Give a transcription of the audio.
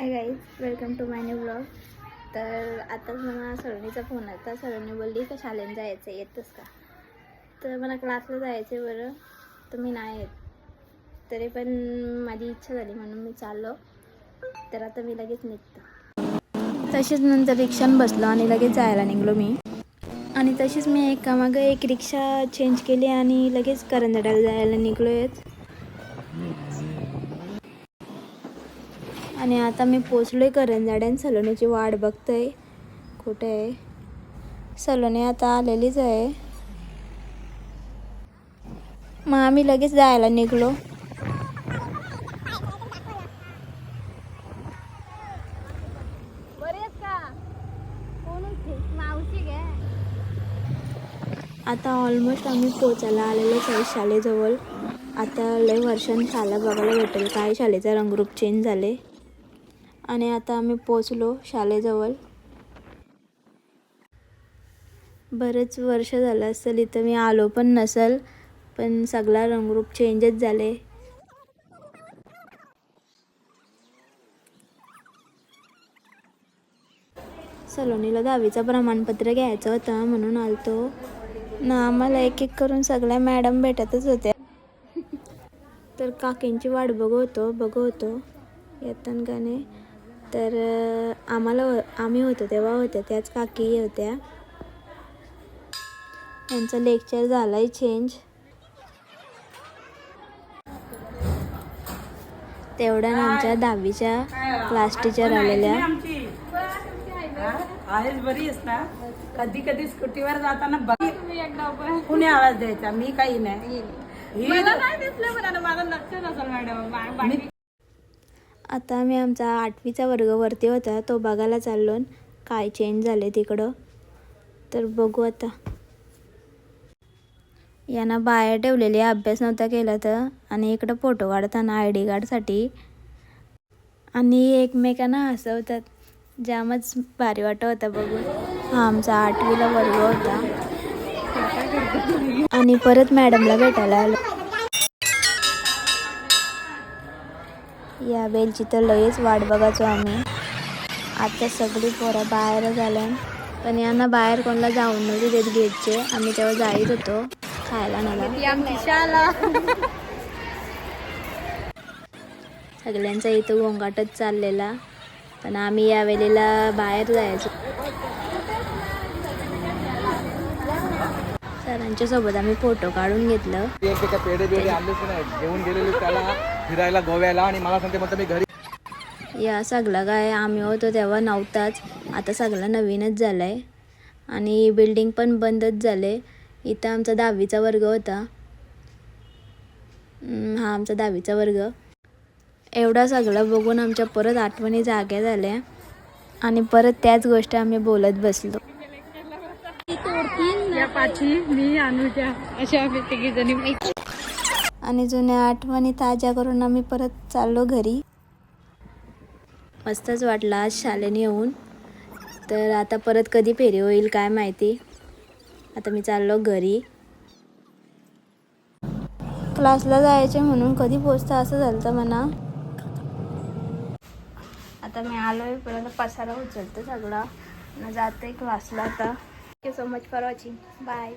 Hi guys welcome to my new blog तर आता मला सरणीचा फोन आता सरणी बोलली का शाळेत जायचं आहे, येतच का? तर मला क्लासला जायचं आहे बरं तर मी नाही येत. तरी पण माझी इच्छा झाली म्हणून मी चाललो. तर आता मी लगेच निघतो. तशीच नंतर रिक्षान बसलो आणि लगेच जायला निघलो मी. आणि तशीच मी एकामागं एक रिक्षा चेंज केली आणि लगेच करंजडाला जायला निघलो आहेत आणि आता मी पोचलोय करंजाड्यान सलोनीची वाट बघतोय. कुठे आहे? सलोनी आता आलेलीच आहे. मग आम्ही लगेच जायला निघलो. आता ऑलमोस्ट आम्ही पोचायला आलेलोच आहे शाळेजवळ. आता लय वर्षांनी शाळा बघायला भेटेल. काय शाळेचा रंगरूप चेंज झाले. आणि आता आम्ही पोचलो शाळेजवळ. बरेच वर्ष झालं असेल इथं मी आलो पण नसेल पण सगळा रंगरूप चेंजच झाले. सलोनीला दहावीचं प्रमाणपत्र घ्यायचं होतं म्हणून आलतो. ना आम्हाला एक एक करून सगळ्या मॅडम भेटतच होत्या. तर काकींची वाट बघवतो बघवतो येताना का नाही? तर आम्हाला आम्ही होतो तेव्हा होत्या त्याच काकी होत्या. यांचं लेक्चर झालंय चेंज तेवढ्या आमच्या दहावीच्या क्लास टीचर आलेल्या. आहेस बरी आहेस ना? कधी कधी स्कूटीवर जाताना बघ कुणी आवाज द्यायचा? मी काही नाही. मला नाही दिसलं म्हणाला माझं लक्ष नसेल मॅडम. आता आम्ही आमचा आठवीचा वर्ग वरती होता तो बघायला चाललो काय चेंज झाले तिकडं. तर बघू आता. यांना बाहेर ठेवलेले अभ्यास नव्हता केला तर आणि इकडं फोटो काढताना आय डी कार्डसाठी आणि एकमेकांना हसवतात. जामच भारी वाटत होता बघून. हा आमचा आठवीला वर्ग होता. आणि परत मॅडमला भेटायला आलो. या बेलची तर लयच वाट बघायचो आम्ही. आता सगळी पोरं बाहेर झाल्या पण यांना बाहेर कोणाला जाऊन नव्हते देत गेटचे. आम्ही तेव्हा जाईत होतो खायला मला सगळ्यांचा इथं गोंगाटच चाललेला. पण आम्ही या वेळेला बाहेर जायचो. सरांच्या सोबत आम्ही फोटो काढून घेतलं. पेढे आणलेच नाही? घेऊन गेलेले त्याला फिरायला गोव्याला आणि मला सांगते म्हणतं मी घरी या सगळं काय आम्ही होतो तेव्हा नव्हताच. आता सगळं नवीनच झालं आहे आणि बिल्डिंग पण बंदच झाले इथं आमचा दहावीचा वर्ग होता. हा आमचा दहावीचा वर्ग. एवढा सगळं बघून आमच्या परत आठवणी जाग्या झाल्या. आणि परत त्याच गोष्टी आम्ही बोलत बसलो. पाची मी अनुजा अशा आम्ही तिघी जणी आणि जुन्या आठवणी ताज्या करून आम्ही परत चाललो घरी. मस्तच वाटला आज शाळेने येऊन. तर आता परत कधी फेरी होईल काय माहिती. आता मी चाललो घरी. क्लासला जायचे म्हणून कधी पोचतं असं झालं तर म्हणा. आता मी आलो आहे परत पसारा उचलतो सगळा. न जाते क्लासला आता. you so much for watching. Bye.